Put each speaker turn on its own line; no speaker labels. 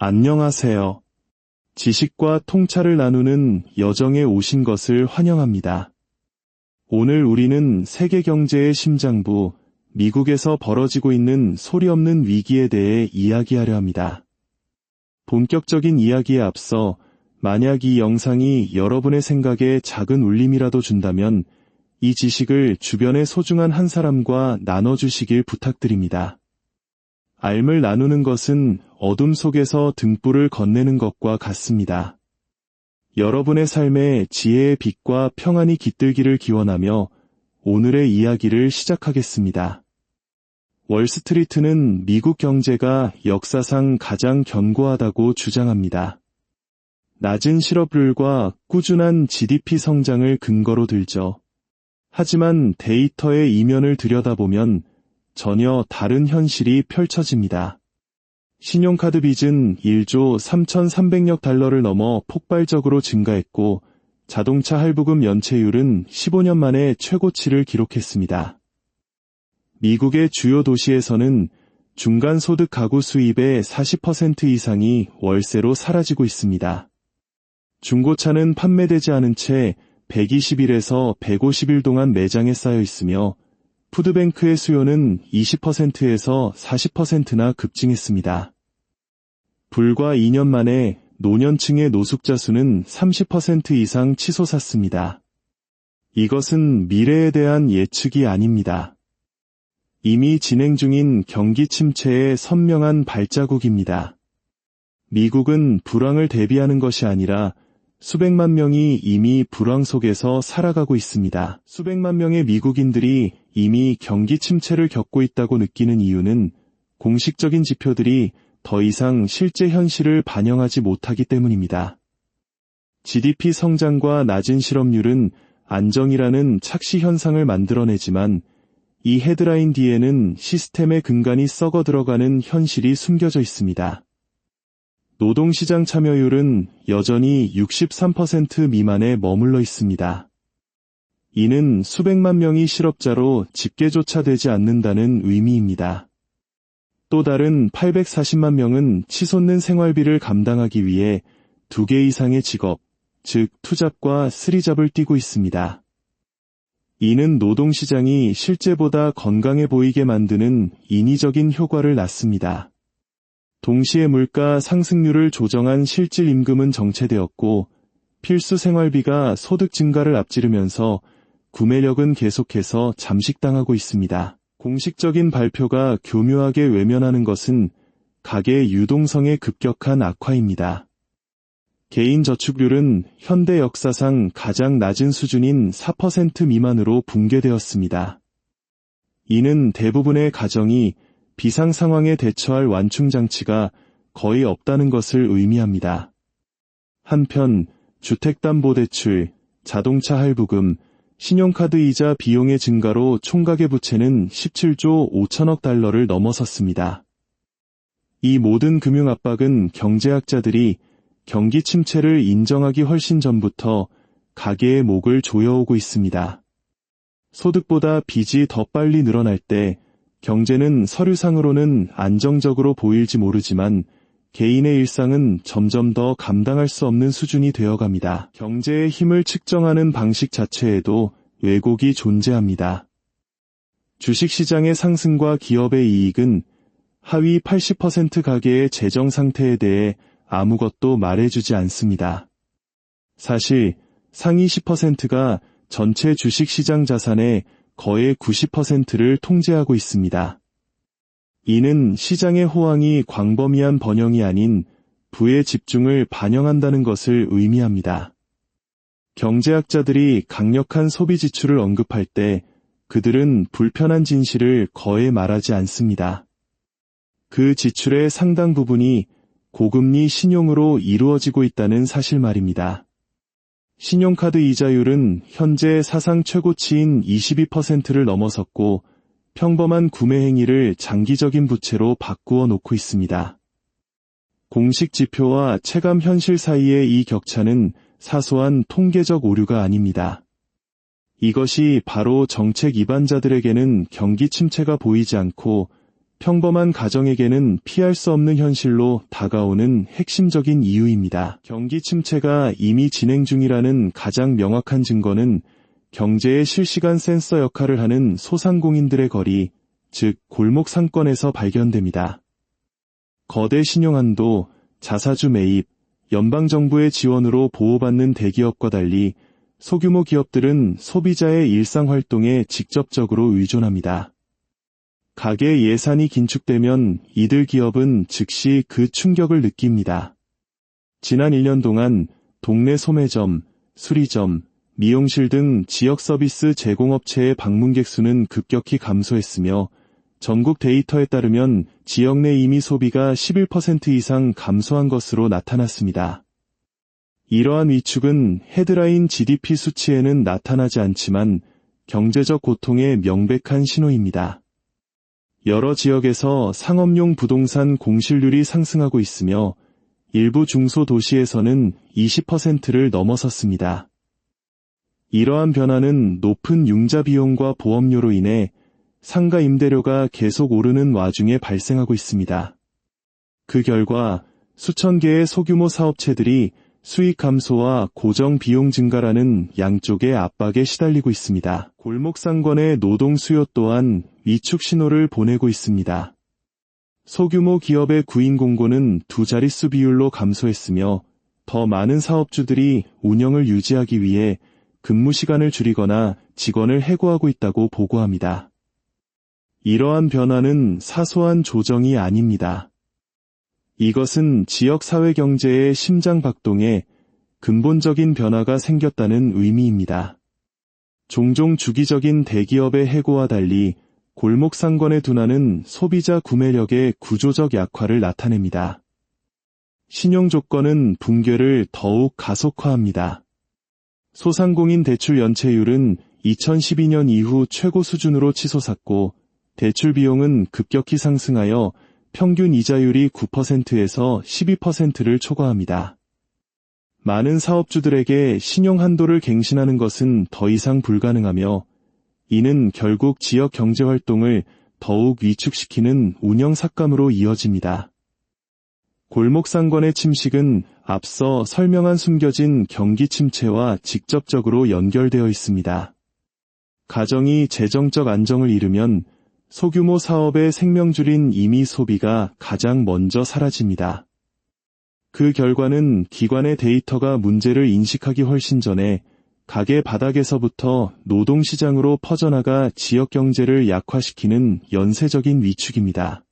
안녕하세요. 지식과 통찰을 나누는 여정에 오신 것을 환영합니다. 오늘 우리는 세계 경제의 심장부, 미국에서 벌어지고 있는 소리 없는 위기에 대해 이야기하려 합니다. 본격적인 이야기에 앞서 만약 이 영상이 여러분의 생각에 작은 울림이라도 준다면 이 지식을 주변의 소중한 한 사람과 나눠주시길 부탁드립니다. 알을 나누는 것은 어둠 속에서 등불을 건네는 것과 같습니다. 여러분의 삶에 지혜의 빛과 평안이 깃들기를 기원하며 오늘의 이야기를 시작하겠습니다. 월스트리트는 미국 경제가 역사상 가장 견고하다고 주장합니다. 낮은 실업률과 꾸준한 GDP 성장을 근거로 들죠. 하지만 데이터의 이면을 들여다보면 전혀 다른 현실이 펼쳐집니다. 신용카드 빚은 1조 3,300억 달러를 넘어 폭발적으로 증가했고 자동차 할부금 연체율은 15년 만에 최고치를 기록했습니다. 미국의 주요 도시에서는 중간 소득 가구 수입의 40% 이상이 월세로 사라지고 있습니다. 중고차는 판매되지 않은 채 120일에서 150일 동안 매장에 쌓여 있으며 푸드뱅크의 수요는 20%에서 40%나 급증했습니다. 불과 2년 만에 노년층의 노숙자 수는 30% 이상 치솟았습니다. 이것은 미래에 대한 예측이 아닙니다. 이미 진행 중인 경기 침체의 선명한 발자국입니다. 미국은 불황을 대비하는 것이 아니라 수백만 명이 이미 불황 속에서 살아가고 있습니다. 수백만 명의 미국인들이 이미 경기 침체를 겪고 있다고 느끼는 이유는 공식적인 지표들이 더 이상 실제 현실을 반영하지 못하기 때문입니다. GDP 성장과 낮은 실업률은 안정이라는 착시 현상을 만들어내지만 이 헤드라인 뒤에는 시스템의 근간이 썩어 들어가는 현실이 숨겨져 있습니다. 노동시장 참여율은 여전히 63% 미만에 머물러 있습니다. 이는 수백만 명이 실업자로 집계조차 되지 않는다는 의미입니다. 또 다른 840만 명은 치솟는 생활비를 감당하기 위해 두 개 이상의 직업, 즉 투잡과 스리잡을 뛰고 있습니다. 이는 노동시장이 실제보다 건강해 보이게 만드는 인위적인 효과를 낳습니다. 동시에 물가 상승률을 조정한 실질 임금은 정체되었고 필수 생활비가 소득 증가를 앞지르면서 구매력은 계속해서 잠식당하고 있습니다. 공식적인 발표가 교묘하게 외면하는 것은 가계의 유동성의 급격한 악화입니다. 개인 저축률은 현대 역사상 가장 낮은 수준인 4% 미만으로 붕괴되었습니다. 이는 대부분의 가정이 비상 상황에 대처할 완충 장치가 거의 없다는 것을 의미합니다. 한편 주택담보대출, 자동차 할부금, 신용카드 이자 비용의 증가로 총가계 부채는 17조 5천억 달러를 넘어섰습니다. 이 모든 금융 압박은 경제학자들이 경기 침체를 인정하기 훨씬 전부터 가계의 목을 조여오고 있습니다. 소득보다 빚이 더 빨리 늘어날 때 경제는 서류상으로는 안정적으로 보일지 모르지만 개인의 일상은 점점 더 감당할 수 없는 수준이 되어갑니다. 경제의 힘을 측정하는 방식 자체에도 왜곡이 존재합니다. 주식시장의 상승과 기업의 이익은 하위 80% 가계의 재정 상태에 대해 아무것도 말해주지 않습니다. 사실 상위 10%가 전체 주식시장 자산의 거의 90%를 통제하고 있습니다. 이는 시장의 호황이 광범위한 번영이 아닌 부의 집중을 반영한다는 것을 의미합니다. 경제학자들이 강력한 소비 지출을 언급할 때 그들은 불편한 진실을 거의 말하지 않습니다. 그 지출의 상당 부분이 고금리 신용으로 이루어지고 있다는 사실 말입니다. 신용카드 이자율은 현재 사상 최고치인 22%를 넘어섰고 평범한 구매 행위를 장기적인 부채로 바꾸어 놓고 있습니다. 공식 지표와 체감 현실 사이의 이 격차는 사소한 통계적 오류가 아닙니다. 이것이 바로 정책 입안자들에게는 경기 침체가 보이지 않고 평범한 가정에게는 피할 수 없는 현실로 다가오는 핵심적인 이유입니다. 경기 침체가 이미 진행 중이라는 가장 명확한 증거는 경제의 실시간 센서 역할을 하는 소상공인들의 거리, 즉 골목 상권에서 발견됩니다. 거대 신용한도, 자사주 매입, 연방정부의 지원으로 보호받는 대기업과 달리 소규모 기업들은 소비자의 일상 활동에 직접적으로 의존합니다. 가계 예산이 긴축되면 이들 기업은 즉시 그 충격을 느낍니다. 지난 1년 동안 동네 소매점, 수리점, 미용실 등 지역 서비스 제공업체의 방문객 수는 급격히 감소했으며 전국 데이터에 따르면 지역 내 이미 소비가 11% 이상 감소한 것으로 나타났습니다. 이러한 위축은 헤드라인 GDP 수치에는 나타나지 않지만 경제적 고통의 명백한 신호입니다. 여러 지역에서 상업용 부동산 공실률이 상승하고 있으며 일부 중소도시에서는 20%를 넘어섰습니다. 이러한 변화는 높은 융자 비용과 보험료로 인해 상가 임대료가 계속 오르는 와중에 발생하고 있습니다. 그 결과 수천 개의 소규모 사업체들이 수익 감소와 고정 비용 증가라는 양쪽의 압박에 시달리고 있습니다. 골목 상권의 노동 수요 또한 위축 신호를 보내고 있습니다. 소규모 기업의 구인 공고는 두 자릿수 비율로 감소했으며 더 많은 사업주들이 운영을 유지하기 위해 근무 시간을 줄이거나 직원을 해고하고 있다고 보고합니다. 이러한 변화는 사소한 조정이 아닙니다. 이것은 지역 사회 경제의 심장 박동에 근본적인 변화가 생겼다는 의미입니다. 종종 주기적인 대기업의 해고와 달리 골목 상권의 둔화는 소비자 구매력의 구조적 약화를 나타냅니다. 신용 조건은 붕괴를 더욱 가속화합니다. 소상공인 대출 연체율은 2012년 이후 최고 수준으로 치솟았고 대출 비용은 급격히 상승하여 평균 이자율이 9%에서 12%를 초과합니다. 많은 사업주들에게 신용 한도를 갱신하는 것은 더 이상 불가능하며 이는 결국 지역 경제 활동을 더욱 위축시키는 운영 삭감으로 이어집니다. 골목 상권의 침식은 앞서 설명한 숨겨진 경기 침체와 직접적으로 연결되어 있습니다. 가정이 재정적 안정을 잃으면 소규모 사업의 생명줄인 임의 소비가 가장 먼저 사라집니다. 그 결과는 기관의 데이터가 문제를 인식하기 훨씬 전에 가게 바닥에서부터 노동시장으로 퍼져나가 지역 경제를 약화시키는 연쇄적인 위축입니다.